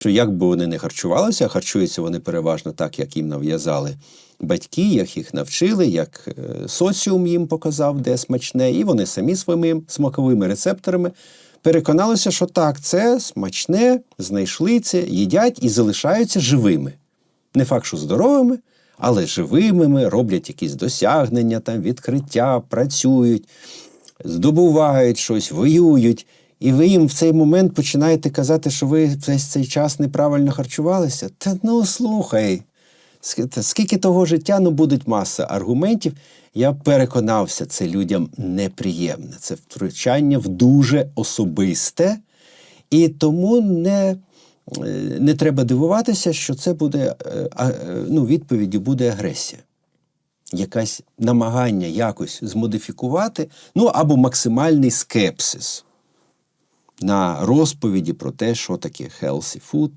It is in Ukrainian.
що як би вони не харчувалися, харчуються вони переважно так, як їм нав'язали батьки, як їх навчили, як е, соціум їм показав, де смачне, і вони самі своїми смаковими рецепторами переконалися, що так, це смачне, знайшли це, їдять і залишаються живими. Не факт, що здоровими, але живими, роблять якісь досягнення, там, відкриття, працюють, здобувають щось, воюють. І ви їм в цей момент починаєте казати, що ви весь цей час неправильно харчувалися. Та ну слухай, скільки того життя, ну будуть маса аргументів. Я переконався, це людям неприємне. Це втручання в дуже особисте, і тому не, е, не треба дивуватися, що це буде е, е, ну, відповіддю буде агресія якесь намагання якось змодифікувати, ну або максимальний скепсис на розповіді про те, що таке healthy food,